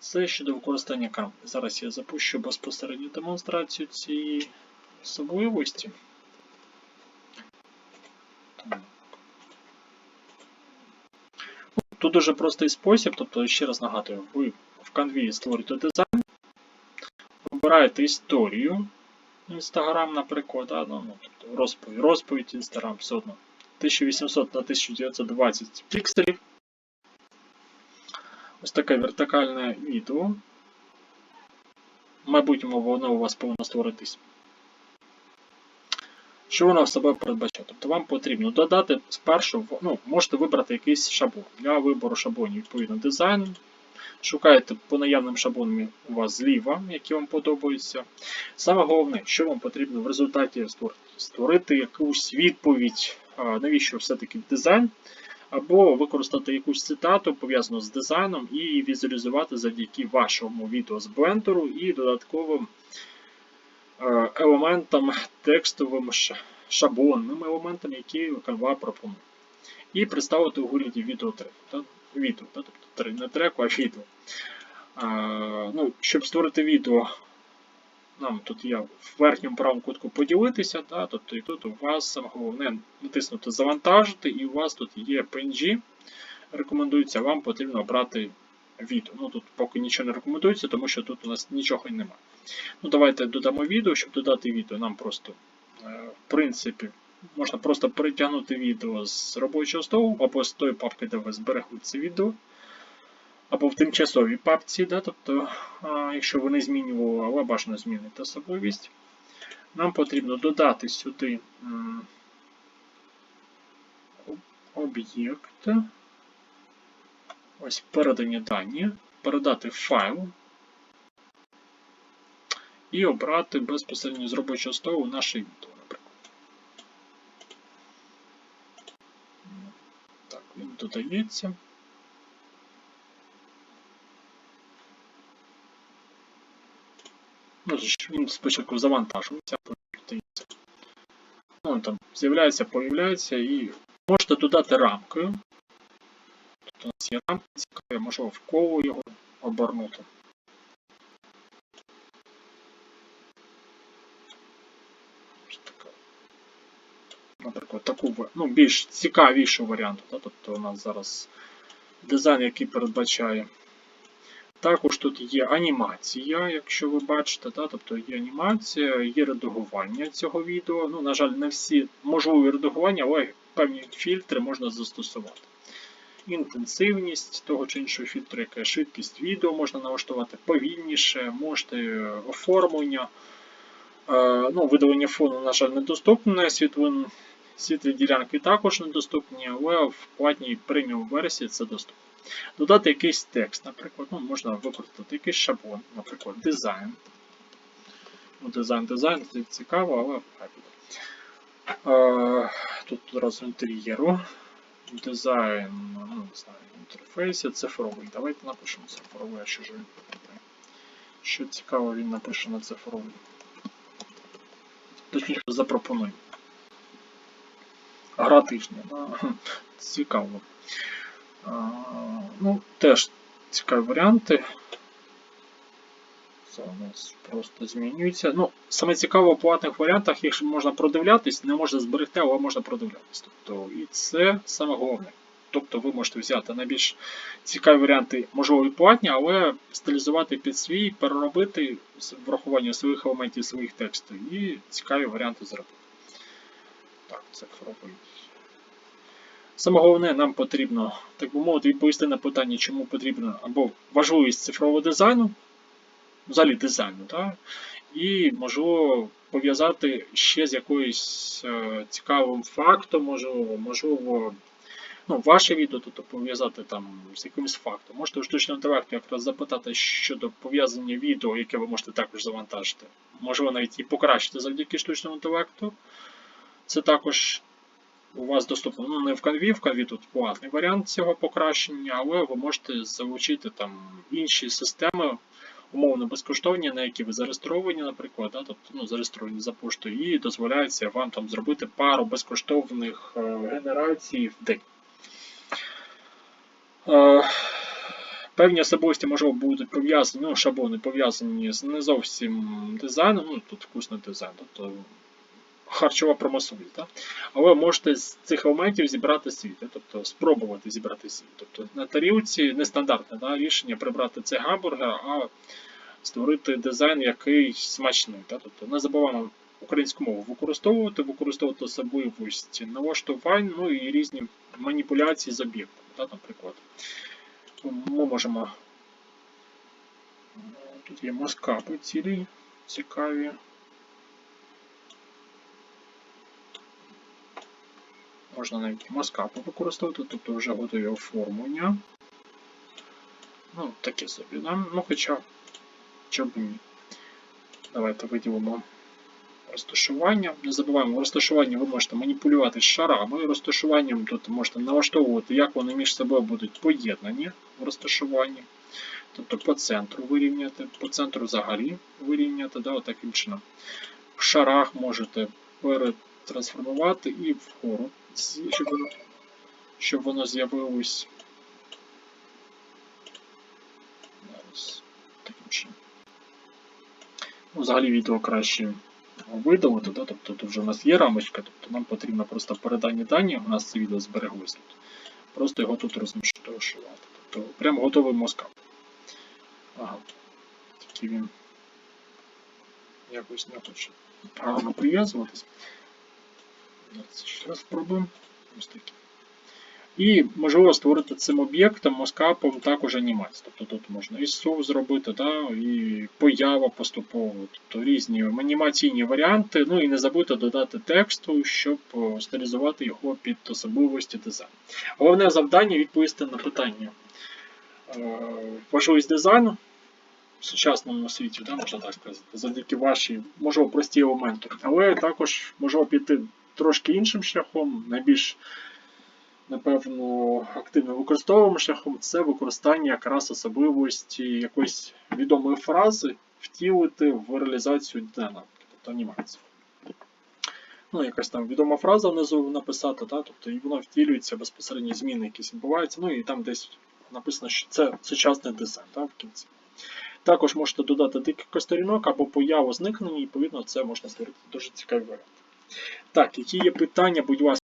Це щодо використання камери. Зараз я запущу безпосередню демонстрацію цієї особливості. Тут дуже простий спосіб, тобто, ще раз нагадую, ви в канві створюєте дизайн, обираєте історію Instagram, наприклад, да, ну, ну, тобто розповідь, розповідь Instagram все одно. 1800 на 1920 пікселів. Ось таке вертикальне відео. В майбутньому воно у вас повинно створитись. Що воно в себе передбачає? Тобто вам потрібно додати спершу, ну, можете вибрати якийсь шаблон. Для вибору шаблонів, відповідно, дизайн. Шукаєте по наявним шаблонам у вас зліва, які вам подобаються. Саме головне, що вам потрібно в результаті створити, створити якусь відповідь, навіщо все-таки дизайн, або використати якусь цитату пов'язану з дизайном і візуалізувати завдяки вашому відео з блендеру і додатковим е, елементам, текстовим шаблонним елементам, які Canva пропонує. І представити у вигляді відеотреку. Та, відео, та, тобто тре- не треку, а відео. А, ну, щоб створити відео, нам тут є в верхньому правому кутку поділитися, та, тобто і тут у вас головне натиснути завантажити, і у вас тут є PNG. Рекомендується, вам потрібно обрати відео. Ну тут поки нічого не рекомендується, тому що тут у нас нічого і немає. Ну, давайте додамо відео, щоб додати відео, нам просто, е, в принципі, можна просто перетягнути відео з робочого столу або з тої папки, де ви зберегли це відео. Або в тимчасовій папці, да, тобто, а, якщо ви не змінювали, але бажано змінити особливість, нам потрібно додати сюди об'єкт. Ось передані дані, передати файл і обрати безпосередньо з робочого столу наше відео, наприклад. Так, він додається. Ну, він спочатку завантажується, а. Ну, там з'являється, появляється і можете додати рамкою. Тут у нас є рамка цікаві, можливо в коло його обернути. Наприклад, таку ну, більш цікавішу варіанту. Да? Тобто у нас зараз дизайн, який передбачає. Також тут є анімація, якщо ви бачите, да? тобто є анімація, є редагування цього відео. Ну, на жаль, не всі можливі редагування, але певні фільтри можна застосувати. Інтенсивність того чи іншого фільтру, яка швидкість відео можна налаштувати повільніше, можете е, оформлення. Е, ну, видалення фону, на жаль, недоступне, світлин, світлі ділянки також недоступні, але в платній преміум версії це доступно. Додати якийсь текст, наприклад, ну, можна використати якийсь шаблон, наприклад, дизайн. Ну, дизайн, дизайн, це цікаво, але. Е, Тут одразу інтер'єру. Дизайн, ну, не знаю, інтерфейсі, цифровий. Давайте напишемо цифровий, а що ж він. Що цікаво, він напише на цифровий. Точніше, запропонуй. Гра тижня. Цікаво. Ну, теж цікаві варіанти. Це у нас просто змінюється. Ну, саме цікаво в платних варіантах, якщо можна продивлятись, не можна зберегти, але можна продивлятись. Тобто, і це саме головне. Тобто ви можете взяти найбільш цікаві варіанти, можливо, і платні, але стилізувати під свій, переробити з врахуванням своїх елементів, своїх текстів і цікаві варіанти зробити. Так, цифровий. Саме головне, нам потрібно, так би мовити, відповісти на питання, чому потрібно або важливість цифрового дизайну, взагалі дизайну, так? і можливо пов'язати ще з якоюсь е, цікавим фактом, можливо, можливо, ну, ваше відео, тобто пов'язати там з якимось фактом. Можете у штучного інтелекту якраз запитати щодо пов'язання відео, яке ви можете також завантажити. Можливо, навіть і покращити завдяки штучному інтелекту. Це також у вас доступно ну, не в Canvі, в Canvі тут платний варіант цього покращення, але ви можете залучити там інші системи, умовно безкоштовні, на які ви зареєстровані, наприклад, да, тобто ну, зареєстровані за поштою, і дозволяється вам там зробити пару безкоштовних е, генерацій в день. Е, Певні особливості, можливо, будуть пов'язані, ну, шаблони пов'язані з не зовсім дизайном, ну тут вкусний дизайн, тобто харчова промисловість. Да? Але можете з цих елементів зібрати світ, да? тобто спробувати зібрати світ. Тобто на тарілці нестандартне да, рішення прибрати цей гамбургер, а створити дизайн, який смачний. Да? Тобто не забуваємо українську мову використовувати, використовувати особливості налаштувань, ну і різні маніпуляції з об'єктом, да, наприклад. Ми можемо. Тут є маскапи цілі цікаві. Можна навіть маскапи використовувати, тобто вже готові оформлення. Ну, таке собі, да? Ну, хоча, б ні. Давайте виділимо розташування. Не забуваємо, в розташуванні ви можете маніпулювати шарами. Розташуванням тут можете налаштовувати, як вони між собою будуть поєднані в розташуванні. Тобто по центру вирівняти, по центру взагалі вирівняти, да, таким чином. В шарах можете перетрансформувати і вгору, щоб воно, з'явилось. Чином. Ну, взагалі відео краще видалити, да? тобто тут вже у нас є рамочка, тобто нам потрібно просто передані дані, у нас це відео збереглось тут. Просто його тут розміщувати. Тобто прям готовий москап. Ага. Тільки він якось не хоче гарно прив'язуватись. Ще спробуємо. Ось такі. І можливо створити цим об'єктом, москапом також анімацію. Тобто тут можна і сув зробити, да, і поява поступово, тобто різні анімаційні варіанти. Ну і не забудьте додати тексту, щоб е, стилізувати його під особливості дизайну. Головне завдання відповісти на питання. Е, Важливість дизайну в сучасному світі, да, можна так сказати, завдяки вашій, можливо, прості елементи. Але також можливо піти трошки іншим шляхом, найбільш напевно, активно використовуємо шляхом це використання якраз особливості якоїсь відомої фрази втілити в реалізацію динаміки, тобто анімацію. Ну, якась там відома фраза внизу написати, да, тобто і воно втілюється безпосередньо зміни, якісь відбуваються, ну і там десь написано, що це сучасний дизайн да, в кінці. Також можете додати декілька сторінок або появу зникнення, і відповідно це можна створити дуже цікавий варіант. Так, які є питання, будь ласка.